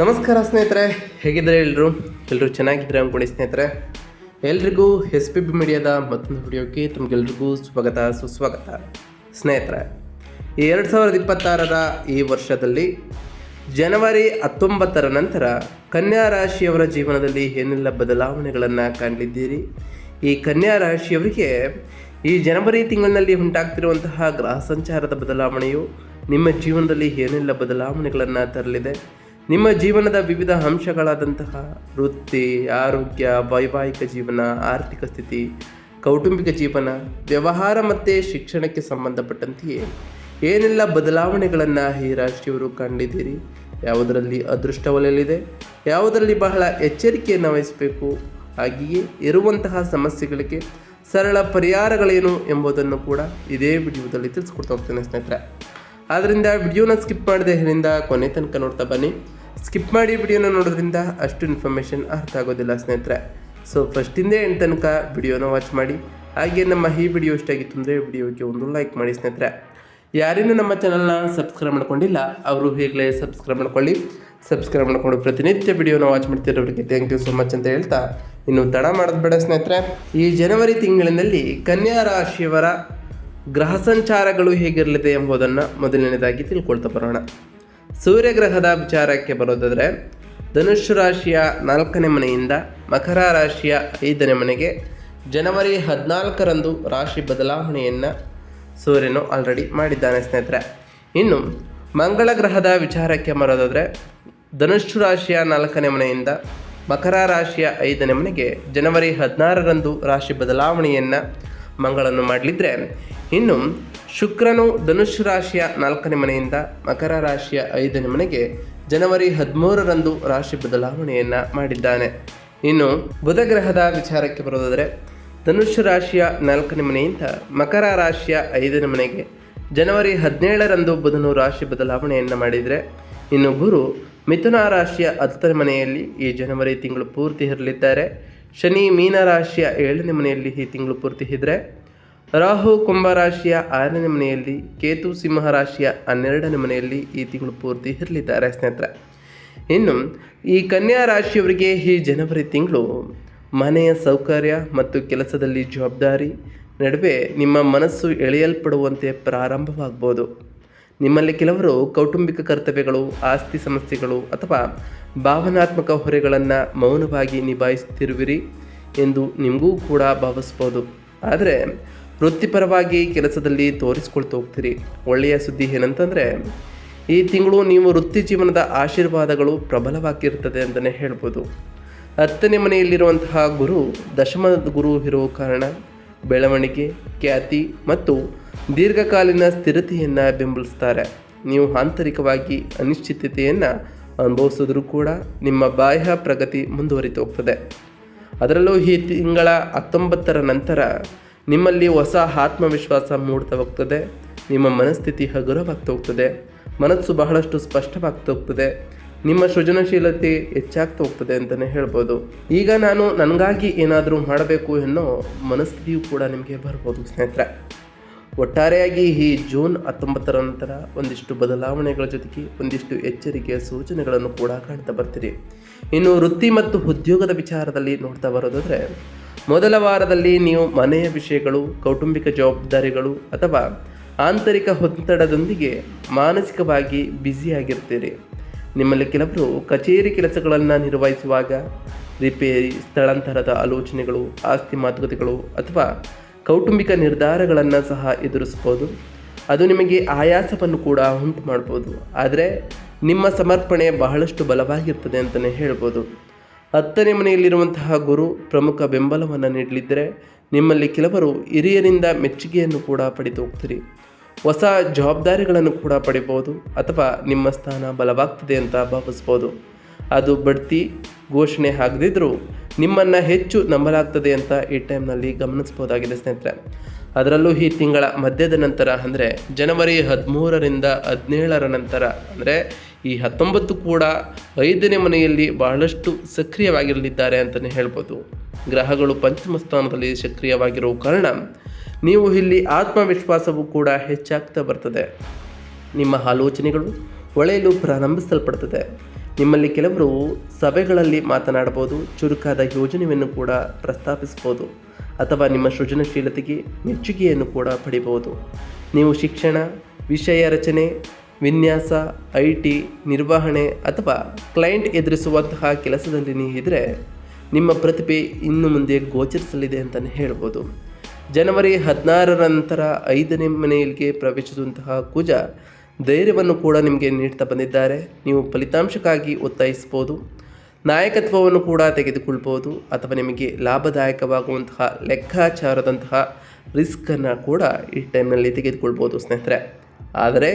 ನಮಸ್ಕಾರ ಸ್ನೇಹಿತರೆ, ಹೇಗಿದ್ದಾರೆ ಎಲ್ಲರೂ ಎಲ್ಲರೂ ಚೆನ್ನಾಗಿದ್ದಾರೆ ಅಂದ್ಕೊಂಡು ಸ್ನೇಹಿತರೆ. ಎಲ್ರಿಗೂ ಎಸ್ ಪಿ ಬಿ ಮೀಡಿಯಾದ ಮತ್ತೊಂದು ವಿಡಿಯೋಕ್ಕೆ ತಮಗೆಲ್ರಿಗೂ ಸ್ವಾಗತ, ಸುಸ್ವಾಗತ. ಸ್ನೇಹಿತರೆ ಈ ಎರಡು ಸಾವಿರದ ಇಪ್ಪತ್ತಾರರ ಈ ವರ್ಷದಲ್ಲಿ ಜನವರಿ ಹತ್ತೊಂಬತ್ತರ ನಂತರ ಕನ್ಯಾ ರಾಶಿಯವರ ಜೀವನದಲ್ಲಿ ಏನೆಲ್ಲ ಬದಲಾವಣೆಗಳನ್ನು ಕಾಣಲಿದ್ದೀರಿ? ಈ ಕನ್ಯಾ ರಾಶಿಯವರಿಗೆ ಈ ಜನವರಿ ತಿಂಗಳಿನಲ್ಲಿ ಉಂಟಾಗ್ತಿರುವಂತಹ ಗ್ರಹ ಸಂಚಾರದ ಬದಲಾವಣೆಯು ನಿಮ್ಮ ಜೀವನದಲ್ಲಿ ಏನೆಲ್ಲ ಬದಲಾವಣೆಗಳನ್ನು ತರಲಿದೆ? ನಿಮ್ಮ ಜೀವನದ ವಿವಿಧ ಅಂಶಗಳಾದಂತಹ ವೃತ್ತಿ, ಆರೋಗ್ಯ, ವೈವಾಹಿಕ ಜೀವನ, ಆರ್ಥಿಕ ಸ್ಥಿತಿ, ಕೌಟುಂಬಿಕ ಜೀವನ, ವ್ಯವಹಾರ ಮತ್ತು ಶಿಕ್ಷಣಕ್ಕೆ ಸಂಬಂಧಪಟ್ಟಂತೆಯೇ ಏನೆಲ್ಲ ಬದಲಾವಣೆಗಳನ್ನು ಈ ರಾಶಿಯವರು ಕಂಡಿದ್ದೀರಿ? ಯಾವುದರಲ್ಲಿ ಅದೃಷ್ಟ ಒಲೆಯಲಿದೆ? ಯಾವುದರಲ್ಲಿ ಬಹಳ ಎಚ್ಚರಿಕೆಯನ್ನು ವಹಿಸಬೇಕು? ಹಾಗೆಯೇ ಇರುವಂತಹ ಸಮಸ್ಯೆಗಳಿಗೆ ಸರಳ ಪರಿಹಾರಗಳೇನು ಎಂಬುದನ್ನು ಕೂಡ ಇದೇ ವಿಡಿಯೋದಲ್ಲಿ ತಿಳಿಸ್ಕೊಡ್ತಾ ಹೋಗ್ತೇನೆ ಸ್ನೇಹಿತರೆ. ಆದ್ದರಿಂದ ವಿಡಿಯೋನ ಸ್ಕಿಪ್ ಮಾಡದೆ ಇದರಿಂದ ಕೊನೆ ತನಕ ನೋಡ್ತಾ ಬನ್ನಿ. ಸ್ಕಿಪ್ ಮಾಡಿ ವಿಡಿಯೋನ ನೋಡೋದ್ರಿಂದ ಅಷ್ಟು ಇನ್ಫಾರ್ಮೇಷನ್ ಅರ್ಥ ಆಗೋದಿಲ್ಲ ಸ್ನೇಹಿತರೆ. ಸೊ ಫಸ್ಟಿಂದ ಎಂಟು ತನಕ ವಿಡಿಯೋನ ವಾಚ್ ಮಾಡಿ. ಹಾಗೆ ನಮ್ಮ ಈ ವಿಡಿಯೋ ಇಷ್ಟ ಆಗಿತ್ತು ಅಂದರೆ ವಿಡಿಯೋಗೆ ಒಂದು ಲೈಕ್ ಮಾಡಿ ಸ್ನೇಹಿತರೆ. ಯಾರೇನು ನಮ್ಮ ಚಾನಲ್ನ ಸಬ್ಸ್ಕ್ರೈಬ್ ಮಾಡ್ಕೊಂಡಿಲ್ಲ, ಅವರು ಈಗಲೇ ಸಬ್ಸ್ಕ್ರೈಬ್ ಮಾಡ್ಕೊಳ್ಳಿ. ಸಬ್ಸ್ಕ್ರೈಬ್ ಮಾಡ್ಕೊಂಡು ಪ್ರತಿನಿತ್ಯ ವಿಡಿಯೋನ ವಾಚ್ ಮಾಡ್ತಿರೋರಿಗೆ ಥ್ಯಾಂಕ್ ಯು ಸೊ ಮಚ್ ಅಂತ ಹೇಳ್ತಾ ಇನ್ನು ತಡ ಮಾಡೋದು ಬೇಡ ಸ್ನೇಹಿತರೆ. ಈ ಜನವರಿ ತಿಂಗಳಿನಲ್ಲಿ ಕನ್ಯಾ ರಾಶಿಯವರ ಗ್ರಹ ಸಂಚಾರಗಳು ಹೇಗಿರಲಿದೆ ಎಂಬುದನ್ನು ಮೊದಲನೇದಾಗಿ ತಿಳ್ಕೊಳ್ತಾ ಬರೋಣ. ಸೂರ್ಯಗ್ರಹದ ವಿಚಾರಕ್ಕೆ ಬರೋದಾದರೆ, ಧನುಷ್ ರಾಶಿಯ ನಾಲ್ಕನೇ ಮನೆಯಿಂದ ಮಕರ ರಾಶಿಯ ಐದನೇ ಮನೆಗೆ ಜನವರಿ ಹದಿನಾಲ್ಕರಂದು ರಾಶಿ ಬದಲಾವಣೆಯನ್ನು ಸೂರ್ಯನು ಆಲ್ರೆಡಿ ಮಾಡಿದ್ದಾನೆ ಸ್ನೇಹಿತರೆ. ಇನ್ನು ಮಂಗಳ ಗ್ರಹದ ವಿಚಾರಕ್ಕೆ ಬರೋದಾದರೆ, ಧನುಷ್ ರಾಶಿಯ ನಾಲ್ಕನೇ ಮನೆಯಿಂದ ಮಕರ ರಾಶಿಯ ಐದನೇ ಮನೆಗೆ ಜನವರಿ ಹದಿನಾರರಂದು ರಾಶಿ ಬದಲಾವಣೆಯನ್ನು ಮಂಗಳನ್ನು ಮಾಡಲಿದ್ರೆ ಇನ್ನು ಶುಕ್ರನು ಧನುಷ್ ರಾಶಿಯ ನಾಲ್ಕನೇ ಮನೆಯಿಂದ ಮಕರ ರಾಶಿಯ ಐದನೇ ಮನೆಗೆ ಜನವರಿ ಹದಿಮೂರರಂದು ರಾಶಿ ಬದಲಾವಣೆಯನ್ನು ಮಾಡಿದ್ದಾನೆ. ಇನ್ನು ಬುಧ ಗ್ರಹದ ವಿಚಾರಕ್ಕೆ ಬರೋದಾದರೆ, ಧನುಷ್ ರಾಶಿಯ ನಾಲ್ಕನೇ ಮನೆಯಿಂದ ಮಕರ ರಾಶಿಯ ಐದನೇ ಮನೆಗೆ ಜನವರಿ ಹದಿನೇಳರಂದು ಬುಧನು ರಾಶಿ ಬದಲಾವಣೆಯನ್ನು ಮಾಡಿದರೆ, ಇನ್ನು ಗುರು ಮಿಥುನ ರಾಶಿಯ ಹತ್ತನೇ ಮನೆಯಲ್ಲಿ ಈ ಜನವರಿ ತಿಂಗಳು ಪೂರ್ತಿ ಇರಲಿದ್ದಾರೆ. ಶನಿ ಮೀನ ರಾಶಿಯ ಏಳನೇ ಮನೆಯಲ್ಲಿ ಈ ತಿಂಗಳು ಪೂರ್ತಿ ಇದ್ದರೆ ರಾಹು ಕುಂಭ ರಾಶಿಯ ಆರನೇ ಮನೆಯಲ್ಲಿ, ಕೇತು ಸಿಂಹ ರಾಶಿಯ ಹನ್ನೆರಡನೇ ಮನೆಯಲ್ಲಿ ಈ ತಿಂಗಳು ಪೂರ್ತಿ ಇರಲಿದ್ದಾರೆ ಸ್ನೇಹಿತರೆ. ಇನ್ನು ಈ ಕನ್ಯಾ ರಾಶಿಯವರಿಗೆ ಈ ಜನವರಿ ತಿಂಗಳು ಮನೆಯ ಸೌಕರ್ಯ ಮತ್ತು ಕೆಲಸದಲ್ಲಿ ಜವಾಬ್ದಾರಿ, ನಡುವೆ ನಿಮ್ಮ ಮನಸ್ಸು ಎಳೆಯಲ್ಪಡುವಂತೆ ಪ್ರಾರಂಭವಾಗ್ಬೋದು. ನಿಮ್ಮಲ್ಲಿ ಕೆಲವರು ಕೌಟುಂಬಿಕ ಕರ್ತವ್ಯಗಳು, ಆಸ್ತಿ ಸಮಸ್ಯೆಗಳು ಅಥವಾ ಭಾವನಾತ್ಮಕ ಹೊರೆಗಳನ್ನು ಮೌನವಾಗಿ ನಿಭಾಯಿಸುತ್ತಿರುವಿರಿ ಎಂದು ನಿಮಗೂ ಕೂಡ ಭಾವಿಸ್ಬೋದು. ಆದರೆ ವೃತ್ತಿಪರವಾಗಿ ಕೆಲಸದಲ್ಲಿ ತೋರಿಸ್ಕೊಳ್ತಾ ಹೋಗ್ತೀರಿ. ಒಳ್ಳೆಯ ಸುದ್ದಿ ಏನಂತಂದರೆ, ಈ ತಿಂಗಳು ನೀವು ವೃತ್ತಿ ಜೀವನದ ಆಶೀರ್ವಾದಗಳು ಪ್ರಬಲವಾಗಿರ್ತದೆ ಅಂತಲೇ ಹೇಳ್ಬೋದು. ಹತ್ತನೇ ಮನೆಯಲ್ಲಿರುವಂತಹ ಗುರು, ದಶಮ ಗುರು ಇರುವ ಕಾರಣ ಬೆಳವಣಿಗೆ, ಖ್ಯಾತಿ ಮತ್ತು ದೀರ್ಘಕಾಲೀನ ಸ್ಥಿರತೆಯನ್ನು ಬೆಂಬಲಿಸ್ತಾರೆ. ನೀವು ಆಂತರಿಕವಾಗಿ ಅನಿಶ್ಚಿತತೆಯನ್ನು ಅನುಭವಿಸಿದ್ರೂ ಕೂಡ ನಿಮ್ಮ ಬಾಹ್ಯ ಪ್ರಗತಿ ಮುಂದುವರಿತು ಹೋಗ್ತದೆ ಅದರಲ್ಲೂ ಈ ತಿಂಗಳ ಹತ್ತೊಂಬತ್ತರ ನಂತರ ನಿಮ್ಮಲ್ಲಿ ಹೊಸ ಆತ್ಮವಿಶ್ವಾಸ ಮೂಡ್ತಾ ಹೋಗ್ತದೆ ನಿಮ್ಮ ಮನಸ್ಥಿತಿ ಹಗುರವಾಗ್ತಾ ಹೋಗ್ತದೆ ಮನಸ್ಸು ಬಹಳಷ್ಟು ಸ್ಪಷ್ಟವಾಗ್ತಾ ಹೋಗ್ತದೆ ನಿಮ್ಮ ಸೃಜನಶೀಲತೆ ಹೆಚ್ಚಾಗ್ತಾ ಹೋಗ್ತದೆ ಅಂತಲೇ ಹೇಳ್ಬೋದು. ಈಗ ನಾನು ನನಗಾಗಿ ಏನಾದರೂ ಮಾಡಬೇಕು ಅನ್ನೋ ಮನಸ್ಥಿತಿಯು ಕೂಡ ನಿಮಗೆ ಬರ್ಬೋದು ಸ್ನೇಹಿತರೆ. ಒಟ್ಟಾರೆಯಾಗಿ ಈ ಜೂನ್ ಹತ್ತೊಂಬತ್ತರ ನಂತರ ಒಂದಿಷ್ಟು ಬದಲಾವಣೆಗಳ ಜೊತೆಗೆ ಒಂದಿಷ್ಟು ಎಚ್ಚರಿಕೆಯ ಸೂಚನೆಗಳನ್ನು ಕೂಡ ಕಾಣ್ತಾ ಬರ್ತೀರಿ. ಇನ್ನು ವೃತ್ತಿ ಮತ್ತು ಉದ್ಯೋಗದ ವಿಚಾರದಲ್ಲಿ ನೋಡ್ತಾ ಬರೋದಾದರೆ ಮೊದಲ ವಾರದಲ್ಲಿ ನೀವು ಮನೆಯ ವಿಷಯಗಳು, ಕೌಟುಂಬಿಕ ಜವಾಬ್ದಾರಿಗಳು ಅಥವಾ ಆಂತರಿಕ ಒತ್ತಡದೊಂದಿಗೆ ಮಾನಸಿಕವಾಗಿ ಬ್ಯುಸಿಯಾಗಿರ್ತೀರಿ ನಿಮ್ಮಲ್ಲಿ ಕೆಲವರು ಕಚೇರಿ ಕೆಲಸಗಳನ್ನು ನಿರ್ವಹಿಸುವಾಗ, ರಿಪೇರಿ, ಸ್ಥಳಾಂತರದ ಆಲೋಚನೆಗಳು, ಆಸ್ತಿ ಮಾತುಕತೆಗಳು ಅಥವಾ ಕೌಟುಂಬಿಕ ನಿರ್ಧಾರಗಳನ್ನು ಸಹ ಎದುರಿಸ್ಬೋದು ಅದು ನಿಮಗೆ ಆಯಾಸವನ್ನು ಕೂಡ ಉಂಟು ಮಾಡ್ಬೋದು ಆದರೆ ನಿಮ್ಮ ಸಮರ್ಪಣೆ ಬಹಳಷ್ಟು ಬಲವಾಗಿರ್ತದೆ ಅಂತಲೇ ಹೇಳ್ಬೋದು. ಹತ್ತನೇ ಮನೆಯಲ್ಲಿರುವಂತಹ ಗುರು ಪ್ರಮುಖ ಬೆಂಬಲವನ್ನು ನೀಡಲಿದ್ದರೆ ನಿಮ್ಮಲ್ಲಿ ಕೆಲವರು ಹಿರಿಯರಿಂದ ಮೆಚ್ಚುಗೆಯನ್ನು ಕೂಡ ಪಡೆದು ಹೋಗ್ತೀರಿ. ಹೊಸ ಜವಾಬ್ದಾರಿಗಳನ್ನು ಕೂಡ ಪಡಿಬೋದು ಅಥವಾ ನಿಮ್ಮ ಸ್ಥಾನ ಬಲವಾಗ್ತದೆ ಅಂತ ಭಾವಿಸ್ಬೋದು ಅದು ಬಡ್ತಿ ಘೋಷಣೆ ಆಗದಿದ್ದರೂ ನಿಮ್ಮನ್ನು ಹೆಚ್ಚು ನಂಬಲಾಗ್ತದೆ ಅಂತ ಈ ಟೈಮ್ನಲ್ಲಿ ಗಮನಿಸ್ಬೋದಾಗಿದೆ ಸ್ನೇಹಿತರೆ. ಅದರಲ್ಲೂ ಈ ತಿಂಗಳ ಮಧ್ಯದ ನಂತರ ಅಂದರೆ ಜನವರಿ ಹದಿಮೂರರಿಂದ ಹದಿನೇಳರ ನಂತರ ಅಂದರೆ ಈ ಹತ್ತೊಂಬತ್ತು ಕೂಡ ಐದನೇ ಮನೆಯಲ್ಲಿ ಬಹಳಷ್ಟು ಸಕ್ರಿಯವಾಗಿರಲಿದ್ದಾರೆ ಅಂತಲೇ ಹೇಳ್ಬೋದು. ಗ್ರಹಗಳು ಪಂಚಮ ಸ್ಥಾನದಲ್ಲಿ ಸಕ್ರಿಯವಾಗಿರುವ ಕಾರಣ ನೀವು ಇಲ್ಲಿ ಆತ್ಮವಿಶ್ವಾಸವು ಕೂಡ ಹೆಚ್ಚಾಗ್ತಾ ಬರ್ತದೆ. ನಿಮ್ಮ ಆಲೋಚನೆಗಳು ಹೊಳೆಯಲು ಪ್ರಾರಂಭಿಸಲ್ಪಡ್ತದೆ. ನಿಮ್ಮಲ್ಲಿ ಕೆಲವರು ಸಭೆಗಳಲ್ಲಿ ಮಾತನಾಡಬಹುದು, ಚುರುಕಾದ ಯೋಜನೆಯನ್ನು ಕೂಡ ಪ್ರಸ್ತಾಪಿಸ್ಬೋದು ಅಥವಾ ನಿಮ್ಮ ಸೃಜನಶೀಲತೆಗೆ ಮೆಚ್ಚುಗೆಯನ್ನು ಕೂಡ ಪಡಿಬಹುದು. ನೀವು ಶಿಕ್ಷಣ, ವಿಷಯ ರಚನೆ ವಿನ್ಯಾಸ, ಐ ಟಿ, ನಿರ್ವಹಣೆ ಅಥವಾ ಕ್ಲೈಂಟ್ ಎದುರಿಸುವಂತಹ ಕೆಲಸದಲ್ಲಿ ನೀವಿದ್ದರೆ ನಿಮ್ಮ ಪ್ರತಿಭೆ ಇನ್ನು ಮುಂದೆ ಗೋಚರಿಸಲಿದೆ ಅಂತಲೇ ಹೇಳ್ಬೋದು. ಜನವರಿ ಹದಿನಾರರ ನಂತರ ಐದನೇ ಮನೆಯಲ್ಲಿಗೆ ಪ್ರವೇಶಿಸುವಂತಹ ಕುಜ ಧೈರ್ಯವನ್ನು ಕೂಡ ನಿಮಗೆ ನೀಡ್ತಾ ಬಂದಿದ್ದಾರೆ. ನೀವು ಫಲಿತಾಂಶಕ್ಕಾಗಿ ಒತ್ತಾಯಿಸ್ಬೋದು ನಾಯಕತ್ವವನ್ನು ಕೂಡ ತೆಗೆದುಕೊಳ್ಬೋದು ಅಥವಾ ನಿಮಗೆ ಲಾಭದಾಯಕವಾಗುವಂತಹ ಲೆಕ್ಕಾಚಾರದಂತಹ ರಿಸ್ಕನ್ನು ಕೂಡ ಈ ಟೈಮ್ನಲ್ಲಿ ತೆಗೆದುಕೊಳ್ಬೋದು ಸ್ನೇಹಿತರೆ. ಆದರೆ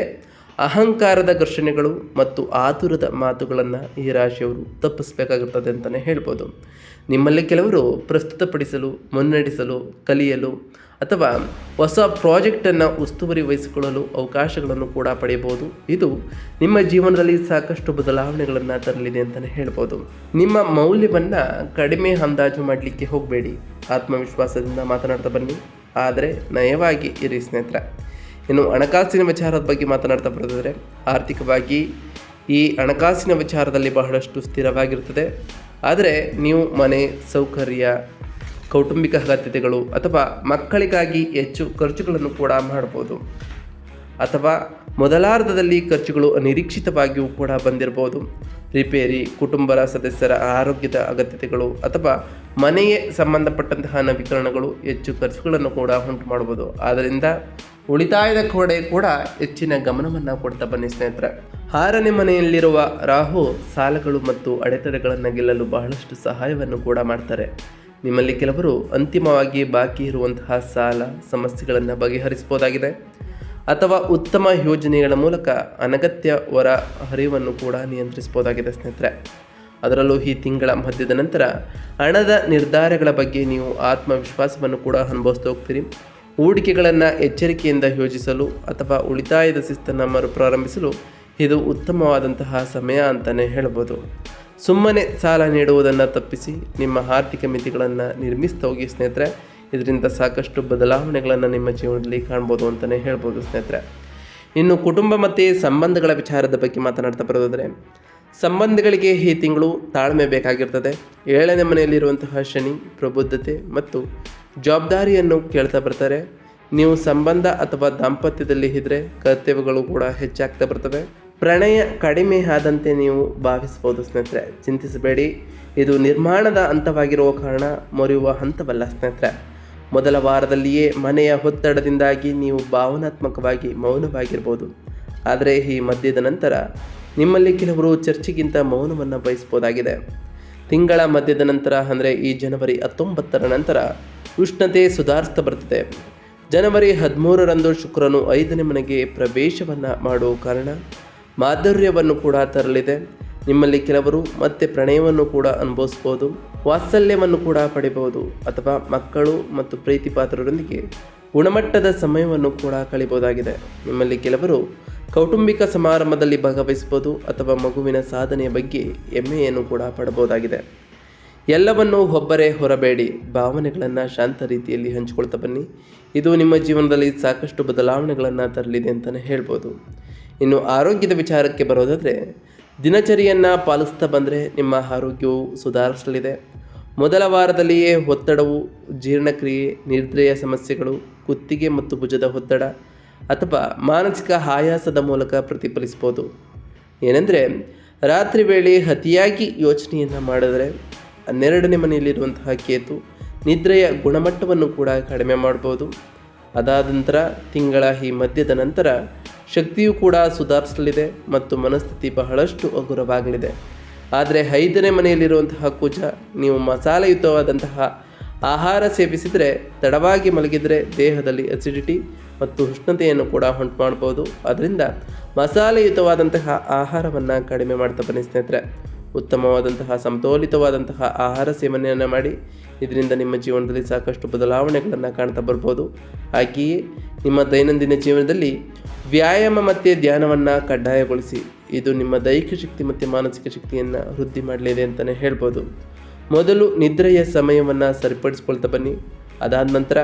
ಅಹಂಕಾರದ ಘರ್ಷಣೆಗಳು ಮತ್ತು ಆತುರದ ಮಾತುಗಳನ್ನು ಈ ರಾಶಿಯವರು ತಪ್ಪಿಸಬೇಕಾಗುತ್ತದೆ ಅಂತಲೇ ಹೇಳ್ಬೋದು. ನಿಮ್ಮಲ್ಲಿ ಕೆಲವರು ಪ್ರಸ್ತುತಪಡಿಸಲು, ಮುನ್ನಡೆಸಲು, ಕಲಿಯಲು ಅಥವಾ ಹೊಸ ಪ್ರಾಜೆಕ್ಟನ್ನು ಉಸ್ತುವಾರಿ ವಹಿಸಿಕೊಳ್ಳಲು ಅವಕಾಶಗಳನ್ನು ಕೂಡ ಪಡೆಯಬಹುದು. ಇದು ನಿಮ್ಮ ಜೀವನದಲ್ಲಿ ಸಾಕಷ್ಟು ಬದಲಾವಣೆಗಳನ್ನು ತರಲಿದೆ ಅಂತಲೇ ಹೇಳ್ಬೋದು. ನಿಮ್ಮ ಮೌಲ್ಯವನ್ನು ಕಡಿಮೆ ಅಂದಾಜು ಮಾಡಲಿಕ್ಕೆ ಹೋಗಬೇಡಿ. ಆತ್ಮವಿಶ್ವಾಸದಿಂದ ಮಾತನಾಡ್ತಾ ಬನ್ನಿ. ಆದರೆ ನಯವಾಗಿ ಇರಿ ಸ್ನೇಹಿತರೆ. ಇನ್ನು ಹಣಕಾಸಿನ ವಿಚಾರದ ಬಗ್ಗೆ ಮಾತನಾಡ್ತಾ ಬರೋದಾದರೆ, ಆರ್ಥಿಕವಾಗಿ ಈ ಹಣಕಾಸಿನ ವಿಚಾರದಲ್ಲಿ ಬಹಳಷ್ಟು ಸ್ಥಿರವಾಗಿರುತ್ತದೆ. ಆದರೆ ನೀವು ಮನೆ, ಸೌಕರ್ಯ, ಕೌಟುಂಬಿಕ ಅಗತ್ಯತೆಗಳು ಅಥವಾ ಮಕ್ಕಳಿಗಾಗಿ ಹೆಚ್ಚು ಖರ್ಚುಗಳನ್ನು ಕೂಡ ಮಾಡ್ಬೋದು. ಅಥವಾ ಮೊದಲಾರ್ಧದಲ್ಲಿ ಖರ್ಚುಗಳು ಅನಿರೀಕ್ಷಿತವಾಗಿಯೂ ಕೂಡ ಬಂದಿರಬಹುದು. ರಿಪೇರಿ, ಕುಟುಂಬದ ಸದಸ್ಯರ ಆರೋಗ್ಯದ ಅಗತ್ಯತೆಗಳು ಅಥವಾ ಮನೆಗೆ ಸಂಬಂಧಪಟ್ಟಂತಹ ನವೀಕರಣಗಳು ಹೆಚ್ಚು ಖರ್ಚುಗಳನ್ನು ಕೂಡ ಉಂಟು ಮಾಡ್ಬೋದು. ಆದ್ದರಿಂದ ಉಳಿತಾಯದ ಕಡೆ ಕೂಡ ಹೆಚ್ಚಿನ ಗಮನವನ್ನು ಕೊಡ್ತಾ ಬನ್ನಿ ಸ್ನೇಹಿತರೆ. ಆರನೇ ಮನೆಯಲ್ಲಿರುವ ರಾಹು ಸಾಲಗಳು ಮತ್ತು ಅಡೆತಡೆಗಳನ್ನು ಗೆಲ್ಲಲು ಬಹಳಷ್ಟು ಸಹಾಯವನ್ನು ಕೂಡ ಮಾಡ್ತಾರೆ. ನಿಮ್ಮಲ್ಲಿ ಕೆಲವರು ಅಂತಿಮವಾಗಿ ಬಾಕಿ ಇರುವಂತಹ ಸಾಲ ಸಮಸ್ಯೆಗಳನ್ನು ಬಗೆಹರಿಸಬಹುದಾಗಿದೆ. ಅಥವಾ ಉತ್ತಮ ಯೋಜನೆಗಳ ಮೂಲಕ ಅನಗತ್ಯ ಹೊರ ಹರಿವನ್ನು ಕೂಡ ನಿಯಂತ್ರಿಸಬಹುದಾಗಿದೆ ಸ್ನೇಹಿತರೆ. ಅದರಲ್ಲೂ ಈ ತಿಂಗಳ ಮಧ್ಯದ ನಂತರ ಹಣದ ನಿರ್ಧಾರಗಳ ಬಗ್ಗೆ ನೀವು ಆತ್ಮವಿಶ್ವಾಸವನ್ನು ಕೂಡ ಅನುಭವಿಸ್ತಾ ಹೋಗ್ತೀರಿ. ಹೂಡಿಕೆಗಳನ್ನು ಎಚ್ಚರಿಕೆಯಿಂದ ಯೋಜಿಸಲು ಅಥವಾ ಉಳಿತಾಯದ ಶಿಸ್ತನ್ನು ಮರುಪ್ರಾರಂಭಿಸಲು ಇದು ಉತ್ತಮವಾದಂತಹ ಸಮಯ ಅಂತಲೇ ಹೇಳ್ಬೋದು. ಸುಮ್ಮನೆ ಸಾಲ ನೀಡುವುದನ್ನು ತಪ್ಪಿಸಿ ನಿಮ್ಮ ಆರ್ಥಿಕ ಮಿತಿಗಳನ್ನು ನಿರ್ಮಿಸ್ತಾ ಹೋಗಿ ಸ್ನೇಹಿತರೆ, ಇದರಿಂದ ಸಾಕಷ್ಟು ಬದಲಾವಣೆಗಳನ್ನು ನಿಮ್ಮ ಜೀವನದಲ್ಲಿ ಕಾಣ್ಬೋದು ಅಂತಲೇ ಹೇಳ್ಬೋದು ಸ್ನೇಹಿತರೆ. ಇನ್ನು ಕುಟುಂಬ ಮತ್ತು ಸಂಬಂಧಗಳ ವಿಚಾರದ ಬಗ್ಗೆ ಮಾತನಾಡ್ತಾ ಬರೋದಾದರೆ, ಸಂಬಂಧಗಳಿಗೆ ಈ ತಿಂಗಳು ತಾಳ್ಮೆ ಬೇಕಾಗಿರ್ತದೆ. ಏಳನೇ ಮನೆಯಲ್ಲಿರುವಂತಹ ಶನಿ, ಪ್ರಬುದ್ಧತೆ ಮತ್ತು ಜವಾಬ್ದಾರಿಯನ್ನು ಕೇಳ್ತಾ ಬರ್ತಾರೆ. ನೀವು ಸಂಬಂಧ ಅಥವಾ ದಾಂಪತ್ಯದಲ್ಲಿ ಇದ್ದರೆ ಕರ್ತವ್ಯಗಳು ಕೂಡ ಹೆಚ್ಚಾಗ್ತಾ ಬರ್ತವೆ. ಪ್ರಣಯ ಕಡಿಮೆ ಆದಂತೆ ನೀವು ಭಾವಿಸ್ಬೋದು ಸ್ನೇಹಿತರೆ. ಚಿಂತಿಸಬೇಡಿ. ಇದು ನಿರ್ಮಾಣದ ಹಂತವಾಗಿರುವ ಕಾರಣ ಮೊರೆಯುವ ಹಂತವಲ್ಲ ಸ್ನೇಹಿತರೆ. ಮೊದಲ ವಾರದಲ್ಲಿಯೇ ಮನೆಯ ಒತ್ತಡದಿಂದಾಗಿ ನೀವು ಭಾವನಾತ್ಮಕವಾಗಿ ಮೌನವಾಗಿರ್ಬೋದು. ಆದರೆ ಈ ಮಧ್ಯದ ನಂತರ ನಿಮ್ಮಲ್ಲಿ ಕೆಲವರು ಚರ್ಚೆಗಿಂತ ಮೌನವನ್ನು ಬಯಸ್ಬೋದಾಗಿದೆ ತಿಂಗಳ ಮಧ್ಯದ ನಂತರ ಅಂದರೆ ಈ ಜನವರಿ ಹತ್ತೊಂಬತ್ತರ ನಂತರ ಉಷ್ಣತೆ ಸುಧಾರಿಸ್ತಾ ಬರ್ತದೆ ಜನವರಿ ಹದಿಮೂರರಂದು ಶುಕ್ರನು ಐದನೇ ಮನೆಗೆ ಪ್ರವೇಶವನ್ನು ಮಾಡುವ ಕಾರಣ ಮಾಧುರ್ಯವನ್ನು ಕೂಡ ತರಲಿದೆ. ನಿಮ್ಮಲ್ಲಿ ಕೆಲವರು ಮತ್ತೆ ಪ್ರಣಯವನ್ನು ಕೂಡ ಅನುಭವಿಸ್ಬೋದು, ವಾತ್ಸಲ್ಯವನ್ನು ಕೂಡ ಪಡಿಬಹುದು ಅಥವಾ ಮಕ್ಕಳು ಮತ್ತು ಪ್ರೀತಿ ಪಾತ್ರರೊಂದಿಗೆ ಗುಣಮಟ್ಟದ ಸಮಯವನ್ನು ಕೂಡ ಕಳಿಬೋದಾಗಿದೆ. ನಿಮ್ಮಲ್ಲಿ ಕೆಲವರು ಕೌಟುಂಬಿಕ ಸಮಾರಂಭದಲ್ಲಿ ಭಾಗವಹಿಸ್ಬೋದು ಅಥವಾ ಮಗುವಿನ ಸಾಧನೆಯ ಬಗ್ಗೆ ಹೆಮ್ಮೆಯನ್ನು ಕೂಡ ಪಡಬಹುದಾಗಿದೆ. ಎಲ್ಲವನ್ನೂ ಒಬ್ಬರೇ ಹೊರಬೇಡಿ. ಭಾವನೆಗಳನ್ನು ಶಾಂತ ರೀತಿಯಲ್ಲಿ ಹಂಚಿಕೊಳ್ತಾ ಬನ್ನಿ. ಇದು ನಿಮ್ಮ ಜೀವನದಲ್ಲಿ ಸಾಕಷ್ಟು ಬದಲಾವಣೆಗಳನ್ನು ತರಲಿದೆ ಅಂತಲೇ ಹೇಳ್ಬೋದು. ಇನ್ನು ಆರೋಗ್ಯದ ವಿಚಾರಕ್ಕೆ ಬರೋದಾದರೆ, ದಿನಚರಿಯನ್ನು ಪಾಲಿಸ್ತಾ ಬಂದರೆ ನಿಮ್ಮ ಆರೋಗ್ಯವು ಸುಧಾರಿಸಲಿದೆ. ಮೊದಲ ವಾರದಲ್ಲಿಯೇ ಒತ್ತಡವು, ಜೀರ್ಣಕ್ರಿಯೆ ನಿದ್ರೆಯ ಸಮಸ್ಯೆಗಳು, ಕುತ್ತಿಗೆ ಮತ್ತು ಭುಜದ ಒತ್ತಡ ಅಥವಾ ಮಾನಸಿಕ ಆಯಾಸದ ಮೂಲಕ ಪ್ರತಿಫಲಿಸ್ಬೋದು ಏನೆಂದರೆ, ರಾತ್ರಿ ವೇಳೆ ಅತಿಯಾಗಿ ಯೋಚನೆಯನ್ನು ಮಾಡಿದರೆ ಹನ್ನೆರಡನೇ ಮನೆಯಲ್ಲಿರುವಂತಹ ಕೇತು ನಿದ್ರೆಯ ಗುಣಮಟ್ಟವನ್ನು ಕೂಡ ಕಡಿಮೆ ಮಾಡ್ಬೋದು. ಅದಾದ ನಂತರ ತಿಂಗಳ ಈ ಮಧ್ಯದ ನಂತರ ಶಕ್ತಿಯು ಕೂಡ ಸುಧಾರಿಸಲಿದೆ ಮತ್ತು ಮನಸ್ಥಿತಿ ಬಹಳಷ್ಟು ಹಗುರವಾಗಲಿದೆ. ಆದರೆ ಐದನೇ ಮನೆಯಲ್ಲಿರುವಂತಹ ಕುಜ, ನೀವು ಮಸಾಲೆಯುತವಾದಂತಹ ಆಹಾರ ಸೇವಿಸಿದರೆ, ತಡವಾಗಿ ಮಲಗಿದರೆ ದೇಹದಲ್ಲಿ ಅಸಿಡಿಟಿ ಮತ್ತು ಉಷ್ಣತೆಯನ್ನು ಕೂಡ ಉಂಟು ಮಾಡ್ಬೋದು. ಅದರಿಂದ ಮಸಾಲೆಯುತವಾದಂತಹ ಆಹಾರವನ್ನು ಕಡಿಮೆ ಮಾಡ್ತಾ ಬನ್ನಿ ಸ್ನೇಹಿತರೆ. ಉತ್ತಮವಾದಂತಹ, ಸಮತೋಲಿತವಾದಂತಹ ಆಹಾರ ಸೇವನೆಯನ್ನು ಮಾಡಿ ಇದರಿಂದ ನಿಮ್ಮ ಜೀವನದಲ್ಲಿ ಸಾಕಷ್ಟು ಬದಲಾವಣೆಗಳನ್ನು ಕಾಣ್ತಾ ಬರ್ಬೋದು. ಹಾಗೆಯೇ ನಿಮ್ಮ ದೈನಂದಿನ ಜೀವನದಲ್ಲಿ ವ್ಯಾಯಾಮ ಮತ್ತು ಧ್ಯಾನವನ್ನು ಕಡ್ಡಾಯಗೊಳಿಸಿ, ಇದು ನಿಮ್ಮ ದೈಹಿಕ ಶಕ್ತಿ ಮತ್ತು ಮಾನಸಿಕ ಶಕ್ತಿಯನ್ನು ವೃದ್ಧಿ ಮಾಡಲಿದೆ ಅಂತಲೇ ಹೇಳ್ಬೋದು. ಮೊದಲು ನಿದ್ರೆಯ ಸಮಯವನ್ನು ಸರಿಪಡಿಸ್ಕೊಳ್ತಾ ಬನ್ನಿ. ಅದಾದ ನಂತರ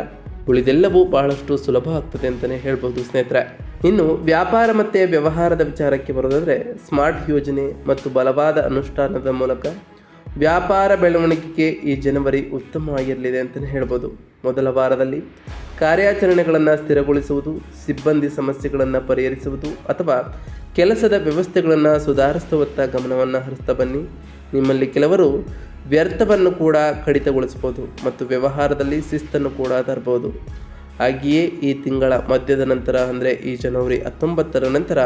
ಉಳಿದೆಲ್ಲವೂ ಬಹಳಷ್ಟು ಸುಲಭ ಆಗ್ತದೆ ಅಂತಲೇ ಹೇಳ್ಬೋದು ಸ್ನೇಹಿತರೆ. ಇನ್ನು ವ್ಯಾಪಾರ ಮತ್ತು ವ್ಯವಹಾರದ ವಿಚಾರಕ್ಕೆ ಬರೋದಾದರೆ ಸ್ಮಾರ್ಟ್ ಯೋಜನೆ ಮತ್ತು ಬಲವಾದ ಅನುಷ್ಠಾನದ ಮೂಲಕ ವ್ಯಾಪಾರ ಬೆಳವಣಿಗೆಗೆ ಈ ಜನವರಿ ಉತ್ತಮವಾಗಿರಲಿದೆ ಅಂತಲೇ ಹೇಳ್ಬೋದು. ಮೊದಲ ವಾರದಲ್ಲಿ ಕಾರ್ಯಾಚರಣೆಗಳನ್ನು ಸ್ಥಿರಗೊಳಿಸುವುದು, ಸಿಬ್ಬಂದಿ ಸಮಸ್ಯೆಗಳನ್ನು ಪರಿಹರಿಸುವುದು ಅಥವಾ ಕೆಲಸದ ವ್ಯವಸ್ಥೆಗಳನ್ನು ಸುಧಾರಿಸುವತ್ತ ಗಮನವನ್ನು ಹರಿಸ್ತಾ ಬನ್ನಿ. ನಿಮ್ಮಲ್ಲಿ ಕೆಲವರು ವ್ಯರ್ಥವನ್ನು ಕೂಡ ಕಡಿತಗೊಳಿಸ್ಬೋದು ಮತ್ತು ವ್ಯವಹಾರದಲ್ಲಿ ಶಿಸ್ತನ್ನು ಕೂಡ ತರಬಹುದು ಹಾಗೆಯೇ ಈ ತಿಂಗಳ ಮಧ್ಯದ ನಂತರ, ಅಂದರೆ ಈ ಜನವರಿ ಹತ್ತೊಂಬತ್ತರ ನಂತರ,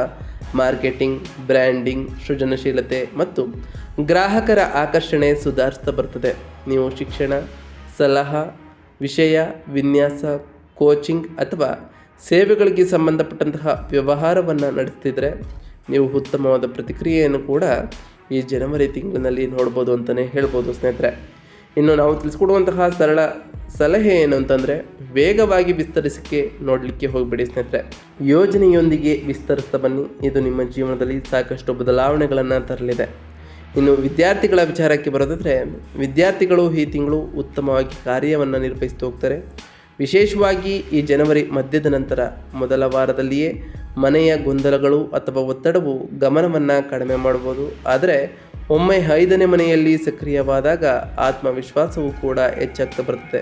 ಮಾರ್ಕೆಟಿಂಗ್, ಬ್ರ್ಯಾಂಡಿಂಗ್, ಸೃಜನಶೀಲತೆ ಮತ್ತು ಗ್ರಾಹಕರ ಆಕರ್ಷಣೆ ಸುಧಾರಿಸ್ತಾ ಬರ್ತದೆ. ನೀವು ಶಿಕ್ಷಣ, ಸಲಹಾ, ವಿಷಯ, ವಿನ್ಯಾಸ, ಕೋಚಿಂಗ್ ಅಥವಾ ಸೇವೆಗಳಿಗೆ ಸಂಬಂಧಪಟ್ಟಂತಹ ವ್ಯವಹಾರವನ್ನು ನಡೆಸ್ತಿದ್ರೆ, ನೀವು ಉತ್ತಮವಾದ ಪ್ರತಿಕ್ರಿಯೆಯನ್ನು ಕೂಡ ಈ ಜನವರಿ ತಿಂಗಳಿನಲ್ಲಿ ನೋಡ್ಬೋದು ಅಂತಲೇ ಹೇಳ್ಬೋದು ಸ್ನೇಹಿತರೆ. ಇನ್ನು ನಾವು ತಿಳಿಸ್ಕೊಡುವಂತಹ ಸರಳ ಸಲಹೆ ಏನು ಅಂತಂದರೆ, ವೇಗವಾಗಿ ವಿಸ್ತರಿಸಕ್ಕೆ ನೋಡಲಿಕ್ಕೆ ಹೋಗಬೇಡಿ ಸ್ನೇಹಿತರೆ. ಯೋಜನೆಯೊಂದಿಗೆ ವಿಸ್ತರಿಸ್ತಾ ಬನ್ನಿ. ಇದು ನಿಮ್ಮ ಜೀವನದಲ್ಲಿ ಸಾಕಷ್ಟು ಬದಲಾವಣೆಗಳನ್ನು ತರಲಿದೆ. ಇನ್ನು ವಿದ್ಯಾರ್ಥಿಗಳ ವಿಚಾರಕ್ಕೆ ಬರೋದಾದರೆ, ವಿದ್ಯಾರ್ಥಿಗಳು ಈ ತಿಂಗಳು ಉತ್ತಮವಾಗಿ ಕಾರ್ಯವನ್ನು ನಿರ್ವಹಿಸ್ತಾ ಹೋಗ್ತಾರೆ. ವಿಶೇಷವಾಗಿ ಈ ಜನವರಿ ಮಧ್ಯದ ನಂತರ, ಮೊದಲ ವಾರದಲ್ಲಿಯೇ ಮನೆಯ ಗೊಂದಲಗಳು ಅಥವಾ ಒತ್ತಡವು ಗಮನವನ್ನು ಕಡಿಮೆ ಮಾಡ್ಬೋದು. ಆದರೆ ಒಮ್ಮೆ ಐದನೇ ಮನೆಯಲ್ಲಿ ಸಕ್ರಿಯವಾದಾಗ ಆತ್ಮವಿಶ್ವಾಸವು ಕೂಡ ಹೆಚ್ಚಾಗ್ತಾ ಬರ್ತದೆ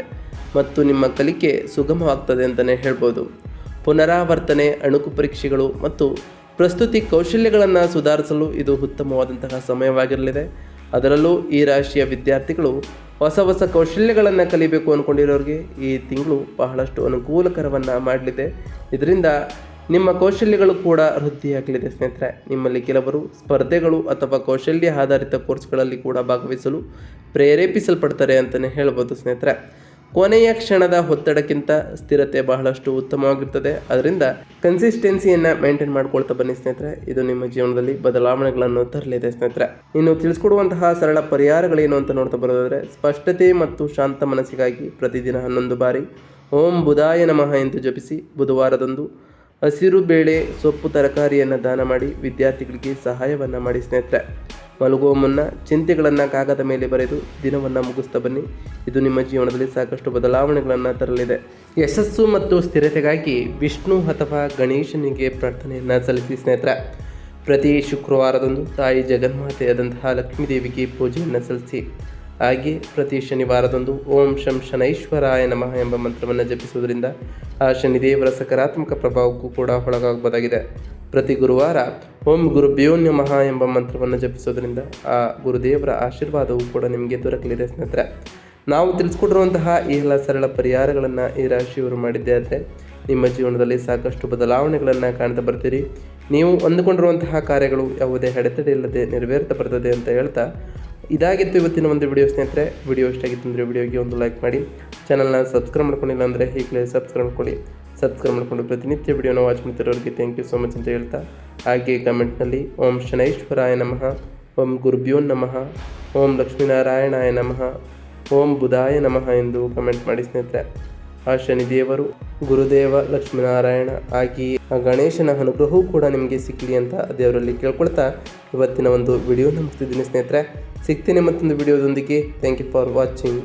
ಮತ್ತು ನಿಮ್ಮ ಕಲಿಕೆ ಸುಗಮವಾಗ್ತದೆ ಅಂತಲೇ ಹೇಳ್ಬೋದು. ಪುನರಾವರ್ತನೆ, ಅಣುಕು ಪರೀಕ್ಷೆಗಳು ಮತ್ತು ಪ್ರಸ್ತುತಿ ಕೌಶಲ್ಯಗಳನ್ನು ಸುಧಾರಿಸಲು ಇದು ಉತ್ತಮವಾದಂತಹ ಸಮಯವಾಗಿರಲಿದೆ. ಅದರಲ್ಲೂ ಈ ರಾಶಿಯ ವಿದ್ಯಾರ್ಥಿಗಳು ಹೊಸ ಹೊಸ ಕೌಶಲ್ಯಗಳನ್ನು ಕಲಿಬೇಕು ಅಂದ್ಕೊಂಡಿರೋರಿಗೆ ಈ ತಿಂಗಳು ಬಹಳಷ್ಟು ಅನುಕೂಲಕರವನ್ನು ಮಾಡಲಿದೆ. ಇದರಿಂದ ನಿಮ್ಮ ಕೌಶಲ್ಯಗಳು ಕೂಡ ವೃದ್ಧಿಯಾಗಲಿದೆ ಸ್ನೇಹಿತರೆ. ನಿಮ್ಮಲ್ಲಿ ಕೆಲವರು ಸ್ಪರ್ಧೆಗಳು ಅಥವಾ ಕೌಶಲ್ಯ ಆಧಾರಿತ ಕೋರ್ಸ್ಗಳಲ್ಲಿ ಕೂಡ ಭಾಗವಹಿಸಲು ಪ್ರೇರೇಪಿಸಲ್ಪಡ್ತಾರೆ ಅಂತಲೇ ಹೇಳ್ಬೋದು ಸ್ನೇಹಿತರೆ. ಕೊನೆಯ ಕ್ಷಣದ ಒತ್ತಡಕ್ಕಿಂತ ಸ್ಥಿರತೆ ಬಹಳಷ್ಟು ಉತ್ತಮವಾಗಿರ್ತದೆ. ಅದರಿಂದ ಕನ್ಸಿಸ್ಟೆನ್ಸಿಯನ್ನು ಮೇಂಟೈನ್ ಮಾಡ್ಕೊಳ್ತಾ ಬನ್ನಿ ಸ್ನೇಹಿತರೆ. ಇದು ನಿಮ್ಮ ಜೀವನದಲ್ಲಿ ಬದಲಾವಣೆಗಳನ್ನು ತರಲಿದೆ ಸ್ನೇಹಿತರೆ. ಇನ್ನು ತಿಳಿಸ್ಕೊಡುವಂತಹ ಸರಳ ಪರಿಹಾರಗಳೇನು ಅಂತ ನೋಡ್ತಾ ಬರೋದಾದರೆ, ಸ್ಪಷ್ಟತೆ ಮತ್ತು ಶಾಂತ ಮನಸ್ಸಿಗಾಗಿ ಪ್ರತಿದಿನ ಹನ್ನೊಂದು ಬಾರಿ ಓಂ ಬುಧಾಯ ನಮಃ ಎಂದು ಜಪಿಸಿ ಬುಧವಾರದಂದು ಹಸಿರು ಬೇಳೆ, ಸೊಪ್ಪು, ತರಕಾರಿಯನ್ನು ದಾನ ಮಾಡಿ ವಿದ್ಯಾರ್ಥಿಗಳಿಗೆ ಸಹಾಯವನ್ನು ಮಾಡಿ ಸ್ನೇಹಿತರೆ. ಮಲಗುವ ಮುನ್ನ ಚಿಂತೆಗಳನ್ನು ಕಾಗದ ಮೇಲೆ ಬರೆದು ದಿನವನ್ನು ಮುಗಿಸ್ತಾ ಬನ್ನಿ. ಇದು ನಿಮ್ಮ ಜೀವನದಲ್ಲಿ ಸಾಕಷ್ಟು ಬದಲಾವಣೆಗಳನ್ನು ತರಲಿದೆ. ಯಶಸ್ಸು ಮತ್ತು ಸ್ಥಿರತೆಗಾಗಿ ವಿಷ್ಣು ಅಥವಾ ಗಣೇಶನಿಗೆ ಪ್ರಾರ್ಥನೆಯನ್ನು ಸಲ್ಲಿಸಿ ಸ್ನೇಹಿತರೆ. ಪ್ರತಿ ಶುಕ್ರವಾರದಂದು ತಾಯಿ ಜಗನ್ಮಾತೆಯಾದಂತಹ ಲಕ್ಷ್ಮೀದೇವಿಗೆ ಪೂಜೆಯನ್ನು ಸಲ್ಲಿಸಿ. ಹಾಗೆ ಪ್ರತಿ ಶನಿವಾರದಂದು ಓಂ ಶಂ ಶನೈಶ್ವರಾಯ ನಮಃ ಎಂಬ ಮಂತ್ರವನ್ನು ಜಪಿಸುವುದರಿಂದ ಆ ಶನಿದೇವರ ಸಕಾರಾತ್ಮಕ ಪ್ರಭಾವಕ್ಕೂ ಕೂಡ ಒಳಗಾಗಬಹುದಾಗಿದೆ. ಪ್ರತಿ ಗುರುವಾರ ಓಂ ಗುರುಭ್ಯೋ ನಮಃ ಎಂಬ ಮಂತ್ರವನ್ನು ಜಪಿಸೋದರಿಂದ ಆ ಗುರುದೇವರ ಆಶೀರ್ವಾದವು ಕೂಡ ನಿಮಗೆ ದೊರಕಲಿದೆ ಸ್ನೇಹಿತರೆ. ನಾವು ತಿಳಿಸ್ಕೊಟ್ಟಿರುವಂತಹ ಈ ಎಲ್ಲ ಸರಳ ಪರಿಹಾರಗಳನ್ನು ಈ ರಾಶಿಯವರು ಮಾಡಿದ್ದೇ ಆದರೆ ನಿಮ್ಮ ಜೀವನದಲ್ಲಿ ಸಾಕಷ್ಟು ಬದಲಾವಣೆಗಳನ್ನು ಕಾಣ್ತಾ ಬರ್ತೀರಿ. ನೀವು ಅಂದುಕೊಂಡಿರುವಂತಹ ಕಾರ್ಯಗಳು ಯಾವುದೇ ಅಡೆತಡೆ ಇಲ್ಲದೆ ನೆರವೇರ್ತಾ ಬರ್ತದೆ ಅಂತ ಹೇಳ್ತಾ ಇದಾಗಿತ್ತು ಇವತ್ತಿನ ಒಂದು ವಿಡಿಯೋ ಸ್ನೇಹಿತರೆ. ವಿಡಿಯೋ ಇಷ್ಟಾಗಿತ್ತು ಅಂದರೆ ವಿಡಿಯೋಗೆ ಒಂದು ಲೈಕ್ ಮಾಡಿ. ಚಾನಲ್ನ ಸಬ್ಸ್ಕ್ರೈಬ್ ಮಾಡ್ಕೊಂಡಿಲ್ಲ ಅಂದರೆ ಈಗಲೇ ಸಬ್ಸ್ಕ್ರೈಬ್ ಮಾಡ್ಕೊಳ್ಳಿ. ಸಬ್ಸ್ಕ್ರೈಬ್ ಮಾಡಿಕೊಂಡು ಪ್ರತಿನಿತ್ಯ ವಿಡಿಯೋನ ವಾಚ್ ಮಾಡ್ತಿರೋರಿಗೆ ಥ್ಯಾಂಕ್ ಯು ಸೋ ಮಚ್ ಅಂತ ಹೇಳ್ತಾ. ಹಾಗೆ ಕಮೆಂಟ್ನಲ್ಲಿ ಓಂ ಶನೈಶ್ವರಾಯ ನಮಃ, ಓಂ ಗುರುಭ್ಯೋ ನಮಃ, ಓಂ ಲಕ್ಷ್ಮೀನಾರಾಯಣಾಯ ನಮಃ, ಓಂ ಬುಧಾಯ ನಮಃ ಎಂದು ಕಮೆಂಟ್ ಮಾಡಿ ಸ್ನೇಹಿತರೆ. ಆ ಶನಿದೇವರು ಗುರುದೇವ, ಲಕ್ಷ್ಮೀನಾರಾಯಣ ಆಗಿ ಆ ಗಣೇಶನ ಅನುಗ್ರಹವೂ ಕೂಡ ನಿಮಗೆ ಸಿಕ್ಕಲಿ ಅಂತ ದೇವರಲ್ಲಿ ಕೇಳ್ಕೊಳ್ತಾ ಇವತ್ತಿನ ಒಂದು ವಿಡಿಯೋ ಮುಗಿಸ್ತಿದ್ದೀನಿ ಸ್ನೇಹಿತರೆ. ಸಿಗ್ತೀನಿ ಮತ್ತೊಂದು ವಿಡಿಯೋದೊಂದಿಗೆ. Thank you for watching